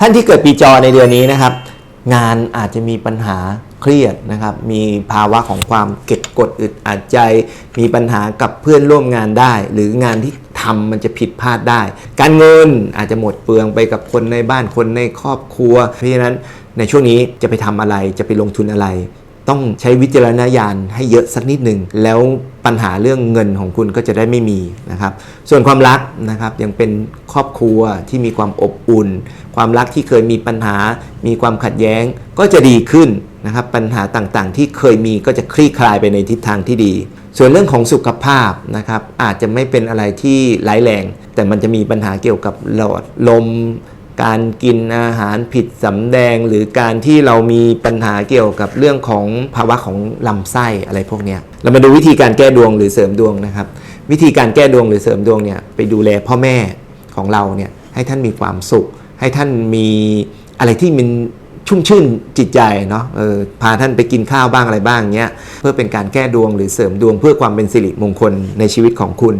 ท่านที่เกิดปีจอในเดือนนี้นะครับ งานอาจจะมีปัญหาเครียดนะครับ มีภาวะของความเก็บกดอึดอัดใจ มีปัญหากับเพื่อนร่วมงานได้ หรืองานที่ทำมันจะผิดพลาดได้ การเงินอาจจะหมดเปลืองไปกับคนในบ้านคนในครอบครัว เพราะฉะนั้นในช่วงนี้จะไปทำอะไรจะไปลงทุนอะไร ต้องใช้วิจารณญาณให้เยอะสักนิดหนึ่งแล้วปัญหาเรื่องเงินของคุณก็จะได้ไม่มีนะครับ ส่วนความรักนะครับยังเป็นครอบครัวที่มีความอบอุ่น ความรักที่เคยมีปัญหา มีความขัดแย้งก็จะดีขึ้นนะครับปัญหาต่างๆ ที่เคยมีก็จะคลี่คลายไปในทิศทางที่ดี ส่วนเรื่องของสุขภาพนะครับอาจจะไม่เป็นอะไรที่ร้ายแรง แต่มันจะมีปัญหาเกี่ยวกับหลอดลม การกินอาหารผิดสำแดง หรือการที่เรามีปัญหาเกี่ยวกับเรื่องของภาวะของลำไส้อะไรพวกนี้เรามาดูวิธีการแก้ดวงหรือเสริมดวงนะครับ วิธีการแก้ดวงหรือเสริมดวงเนี่ยไปดูแลพ่อแม่ของเราเนี่ยให้ท่านมีความสุข ให้ท่านมีอะไรที่มันชุ่มชื่นจิตใจเนาะออพาท่านไปกินข้าวบ้างอะไรบ้างเงี้ยเพื่อเป็นการแก้ดวงหรือเสริมดวงเพื่อความเป็นสิริมงคลในชีวิตของคุณ